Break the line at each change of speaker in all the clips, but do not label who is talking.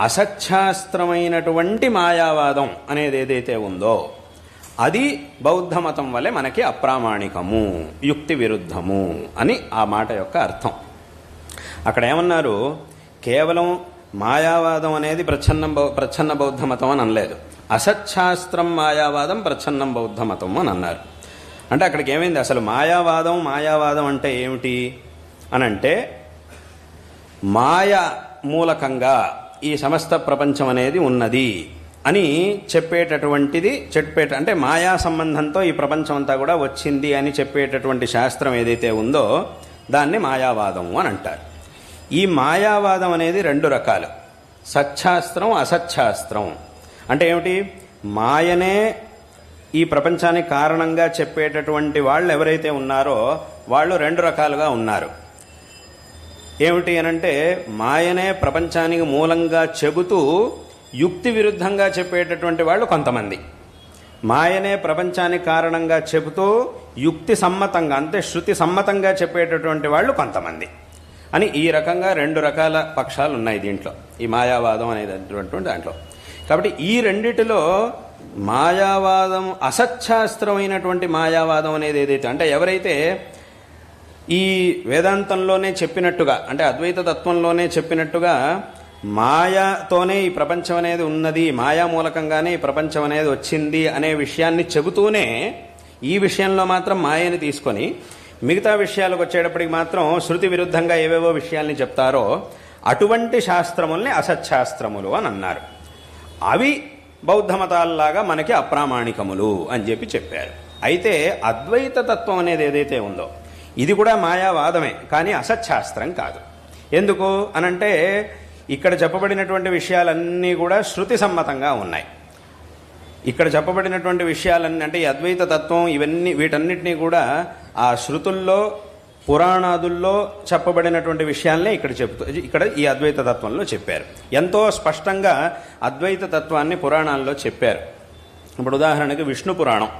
అసత్శాస్త్రమైనటువంటి మాయావాదం అనేది ఏదైతే ఉందో అది బౌద్ధ మతం వలె మనకి అప్రామాణికము యుక్తి విరుద్ధము అని ఆ మాట యొక్క అర్థం. అక్కడ ఏమన్నారు? కేవలం మాయావాదం అనేది ప్రచ్ఛన్నం బౌ- ప్రచ్ఛన్న బౌద్ధ మతం అని అనలేదు. అసత్శాస్త్రం మాయావాదం ప్రచ్ఛన్నం బౌద్ధ మతం అని అన్నారు. అంటే అక్కడికి ఏమైంది? అసలు మాయావాదం మాయావాదం అంటే ఏమిటి? అని అంటే మాయ మూలకంగా ఈ సమస్త ప్రపంచం అనేది ఉన్నది అని చెప్పేటటువంటిది చెప్పేట అంటే మాయా సంబంధంతో ఈ ప్రపంచం అంతా కూడా వచ్చింది అని చెప్పేటటువంటి శాస్త్రం ఏదైతే ఉందో దాన్ని మాయావాదం అని అంటారు. ఈ మాయావాదం అనేది రెండు రకాలు. సచ్ఛాస్త్రం అసచ్ఛాస్త్రం అంటే ఏమిటి? మాయనే ఈ ప్రపంచానికి కారణంగా చెప్పేటటువంటి వాళ్ళు ఎవరైతే ఉన్నారో వాళ్ళు రెండు రకాలుగా ఉన్నారు. ఏమిటి అనంటే మాయనే ప్రపంచానికి మూలంగా చెబుతూ యుక్తి విరుద్ధంగా చెప్పేటటువంటి వాళ్ళు కొంతమంది. మాయనే ప్రపంచానికి కారణంగా చెబుతూ యుక్తి సమ్మతంగా అంటే శృతి సమ్మతంగా చెప్పేటటువంటి వాళ్ళు కొంతమంది. అని ఈ రకంగా రెండు రకాల పక్షాలు ఉన్నాయి దీంట్లో. ఈ మాయావాదం అనేటటువంటి దాంట్లో. కాబట్టి ఈ రెండిటిలో మాయావాదం అసత్శాస్త్రమైనటువంటి మాయావాదం అనేది ఏదైతే అంటే ఎవరైతే ఈ వేదాంతంలోనే చెప్పినట్టుగా అంటే అద్వైత తత్వంలోనే చెప్పినట్టుగా మాయతోనే ఈ ప్రపంచం అనేది ఉన్నది మాయా మూలకంగానే ఈ ప్రపంచం అనేది వచ్చింది అనే విషయాన్ని చెబుతూనే ఈ విషయంలో మాత్రం మాయని తీసుకొని మిగతా విషయాలకు వచ్చేటప్పటికి మాత్రం శృతి విరుద్ధంగా ఏవేవో విషయాల్ని చెప్తారో అటువంటి శాస్త్రముల్ని అసత్శాస్త్రములు అని అన్నారు. అవి బౌద్ధ మతాల్లాగా మనకి అప్రామాణికములు అని చెప్పి చెప్పారు. అయితే అద్వైత తత్వం అనేది ఏదైతే ఉందో ఇది కూడా మాయావాదమే కానీ అసత్శాస్త్రం కాదు. ఎందుకు అనంటే ఇక్కడ చెప్పబడినటువంటి విషయాలన్నీ కూడా శృతి సమ్మతంగా ఉన్నాయి. ఇక్కడ చెప్పబడినటువంటి విషయాలన్నీ అంటే ఈ అద్వైత తత్వం ఇవన్నీ వీటన్నిటినీ కూడా ఆ శృతుల్లో పురాణాదుల్లో చెప్పబడినటువంటి విషయాలనే ఇక్కడ చెప్తూ ఇక్కడ ఈ అద్వైత తత్వంలో చెప్పారు. ఎంతో స్పష్టంగా అద్వైత తత్వాన్ని పురాణాల్లో చెప్పారు. ఇప్పుడు ఉదాహరణకి విష్ణు పురాణం.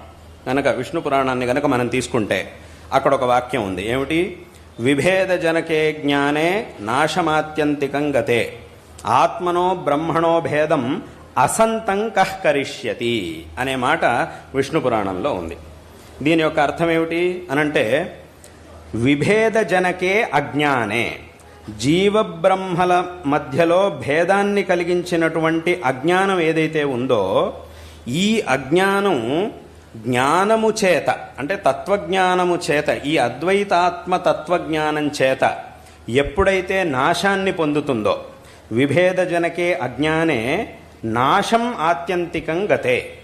కనుక విష్ణు పురాణాన్ని కనుక మనం తీసుకుంటే అక్కడ ఒక వాక్యం ఉంది. ఏమిటి? విభేద జనకే జ్ఞానే నాశమాత్యంతికం గతే. ఆత్మనో బ్రహ్మణో భేదం అసంతం కహ్కరిష్యతి అనే మాట విష్ణు పురాణంలో ఉంది. దీని యొక్క అర్థం ఏమిటి? అనంటే విభేద జనకే అజ్ఞానే జీవబ్రహ్మల మధ్యలో భేదాన్ని కలిగించినటువంటి అజ్ఞానం ఏదైతే ఉందో ఈ అజ్ఞానం జ్ఞానము చేత అంటే తత్వజ్ఞానము చేత ఈ అద్వైతాత్మ తత్వజ్ఞానం చేత ఎప్పుడైతే నాశాన్ని పొందుతుందో విభేదజనకే అజ్ఞానే నాశం ఆత్యంతికం గతే.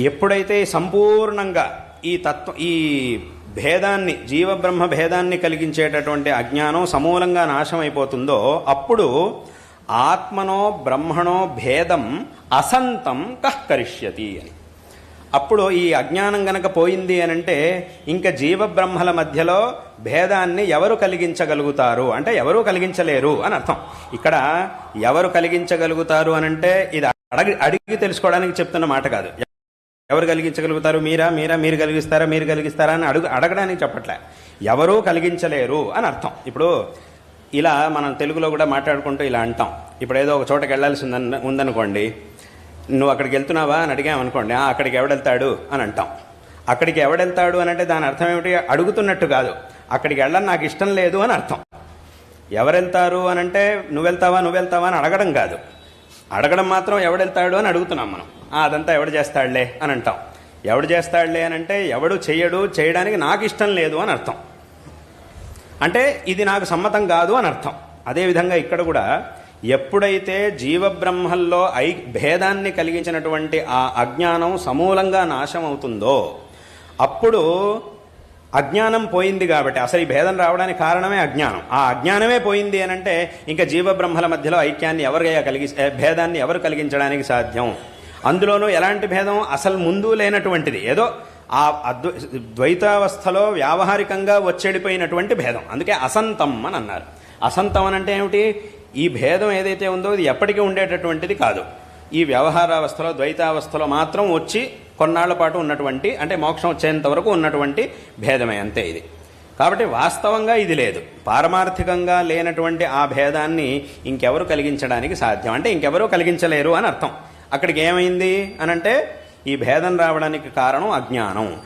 ఎప్పుడైతే సంపూర్ణంగా ఈ తత్వ ఈ భేదాన్ని జీవబ్రహ్మ భేదాన్ని కలిగించేటటువంటి అజ్ఞానం సమూలంగా నాశం అయిపోతుందో అప్పుడు ఆత్మనో బ్రహ్మణో భేదం అసంతం కహ్కరిష్యతి అని. అప్పుడు ఈ అజ్ఞానం గనక పోయింది అని అంటే ఇంకా జీవబ్రహ్మల మధ్యలో భేదాన్ని ఎవరు కలిగించగలుగుతారు? అంటే ఎవరు కలిగించలేరు అని అర్థం. ఇక్కడ ఎవరు కలిగించగలుగుతారు అనంటే ఇది అడిగి అడిగి తెలుసుకోవడానికి చెప్తున్న మాట కాదు. ఎవరు కలిగించగలుగుతారు? మీరా మీరా మీరు కలిగిస్తారా మీరు కలిగిస్తారా అని అడుగు అడగడానికి చెప్పట్లే. ఎవరూ కలిగించలేరు అని అర్థం. ఇప్పుడు ఇలా మనం తెలుగులో కూడా మాట్లాడుకుంటూ ఇలా అంటాం. ఇప్పుడు ఏదో ఒక చోటకి వెళ్ళాల్సి ఉందన్ ఉందనుకోండి నువ్వు అక్కడికి వెళ్తున్నావా? అని అడిగామనుకోండి "ఆ, అక్కడికి ఎవడెళ్తాడు? అని అంటాం. అక్కడికి ఎవడెళ్తాడు? అని అంటే దాని అర్థం ఏమిటి? అడుగుతున్నట్టు కాదు. అక్కడికి వెళ్ళని నాకు ఇష్టం లేదు అని అర్థం. ఎవరెళ్తారు? అని అంటే నువ్వెళ్తావా నువ్వెళ్తావా అని అడగడం కాదు. అడగడం మాత్రం ఎవడెళ్తాడు అని అడుగుతున్నాం మనం. "ఆ, అదంతా ఎవడు చేస్తాడులే? అని అంటాం. ఎవడు చేస్తాడులే? అని అంటే ఎవడు చెయ్యడు చేయడానికి నాకు ఇష్టం లేదు అని అర్థం. అంటే ఇది నాకు సమ్మతం కాదు అని అర్థం. అదేవిధంగా ఇక్కడ కూడా ఎప్పుడైతే జీవబ్రహ్మల్లో ఐ భేదాన్ని కలిగించినటువంటి ఆ అజ్ఞానం సమూలంగా నాశం అవుతుందో అప్పుడు అజ్ఞానం పోయింది కాబట్టి అసలు ఈ భేదం రావడానికి కారణమే అజ్ఞానం. ఆ అజ్ఞానమే పోయింది అని అంటే ఇంకా జీవబ్రహ్మల మధ్యలో ఐక్యాన్ని ఎవరు కలిగి భేదాన్ని ఎవరు కలిగించడానికి సాధ్యం? అందులోనూ ఎలాంటి భేదం? అసలు ముందు లేనటువంటిది. ఏదో ఆ అద్వై ద్వైతావస్థలో వ్యావహారికంగా వచ్చేడిపోయినటువంటి భేదం. అందుకే అసంతం అని అన్నారు. అసంతం అని అంటే ఏమిటి? ఈ భేదం ఏదైతే ఉందో ఇది ఎప్పటికీ ఉండేటటువంటిది కాదు. ఈ వ్యవహారావస్థలో ద్వైతావస్థలో మాత్రం వచ్చి కొన్నాళ్ళ పాటు ఉన్నటువంటి అంటే మోక్షం వచ్చేంత వరకు ఉన్నటువంటి భేదమే అంతే ఇది. కాబట్టి వాస్తవంగా ఇది లేదు. పారమార్థికంగా లేనటువంటి ఆ భేదాన్ని ఇంకెవరు కలిగించడానికి సాధ్యం? అంటే ఇంకెవరూ కలిగించలేరు అని అర్థం. అక్కడికి ఏమైంది అనంటే ఈ భేదం రావడానికి కారణం అజ్ఞానం.